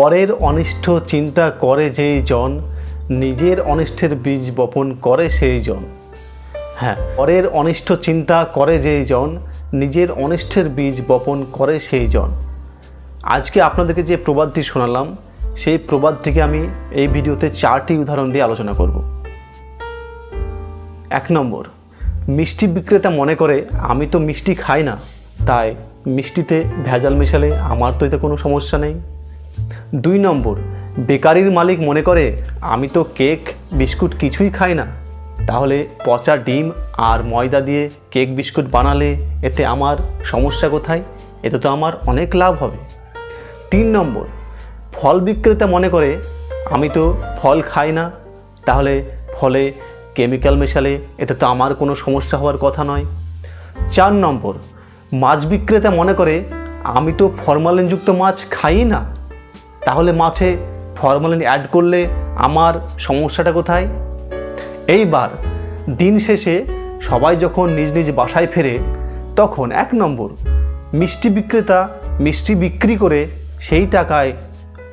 পরের অনিষ্ট চিন্তা করে যেই জন, নিজের অনিষ্টের বীজ বপন করে সেই জন। হ্যাঁ পরের অনিষ্ট চিন্তা করে যেই জন, নিজের অনিষ্টের বীজ বপন করে সেই জন। আজকে আপনাদেরকে যে প্রবাদটি শোনালাম, সেই প্রবাদ থেকে আমি এই ভিডিওতে চারটি উদাহরণ দিয়ে আলোচনা করব। এক নম্বর, মিষ্টি বিক্রেতা মনে করে, আমি তো মিষ্টি খাই না, তাই মিষ্টিতে ভেজাল মেশালে আমার তো এতে কোনো সমস্যা নেই। দুই নম্বর, বেকারির মালিক মনে করে, আমি তো কেক, বিস্কুট কিছুই খাই না। তাহলে পচা ডিম আর ময়দা দিয়ে কেক, বিস্কুট বানালে এতে আমার সমস্যা কোথায়? এতে তো আমার অনেক লাভ হবে। তিন নম্বর, ফল বিক্রেতা মনে করে, আমি তো ফল খাই না। তাহলে ফলে কেমিক্যাল মেশালে এতে তো আমার কোনো সমস্যা হওয়ার কথা নয়। চার নম্বর, মাছ বিক্রেতা মনে করে, আমি তো ফরমালিনযুক্ত মাছ খাই না। তাহলে মাছে ফরমালিন অ্যাড করলে আমার সমস্যাটা কোথায়? এইবার, দিন শেষে সবাই যখন নিজ নিজ বাসায় ফেরে, তখন এক নম্বর, মিষ্টি বিক্রেতা মিষ্টি বিক্রি করে সেই টাকায়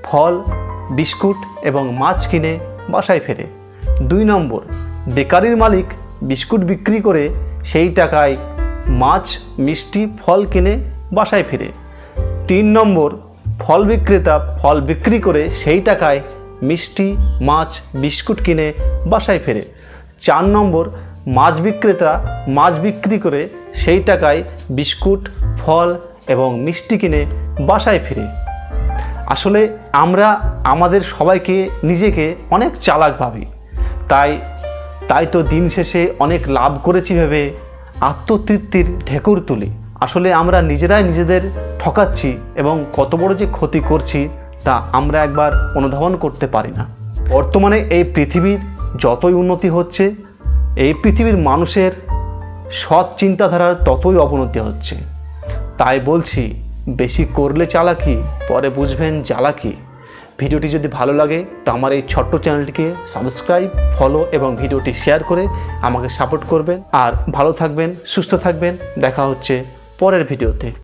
ফল, বিস্কুট এবং মাছ কিনে বাসায় ফেরে। দুই নম্বর, বেকারির মালিক বিস্কুট বিক্রি করে সেই টাকায় মাছ, মিষ্টি, ফল কিনে বাসায় ফিরে। তিন নম্বর ফল বিক্রেতা ফল বিক্রি করে সেই টাকায় মিষ্টি, মাছ, বিস্কুট কিনে বাসায় ফেরে। চার নম্বর, মাছ বিক্রেতা মাছ বিক্রি করে সেই টাকায় বিস্কুট, ফল এবং মিষ্টি কিনে বাসায় ফিরে। আসলে আমরা আমাদের সবাইকে, নিজেকে অনেক চালাক ভাবি। তাই তাই তো দিন শেষে অনেক লাভ করেছি ভেবে আত্মতৃপ্তির ঢেকুর তুলি। আসলে আমরা নিজেরাই নিজেদের ঠকাচ্ছি এবং কত বড় যে ক্ষতি করছি তা আমরা একবার অনুধাবন করতে পারি না। বর্তমানে এই পৃথিবীর যতই উন্নতি হচ্ছে, এই পৃথিবীর মানুষের সৎ চিন্তাধারার ততই অবনতি হচ্ছে। তাই বলছি, বেশি করলে চালাকি, পরে বুঝবেন জ্বালাকি। ভিডিওটি যদি ভালো লাগে, তো আমার এই ছোট্ট চ্যানেলটিকে সাবস্ক্রাইব, ফলো এবং ভিডিওটি শেয়ার করে আমাকে সাপোর্ট করবেন। আর ভালো থাকবেন, সুস্থ থাকবেন। দেখা হচ্ছে পরের ভিডিওতে।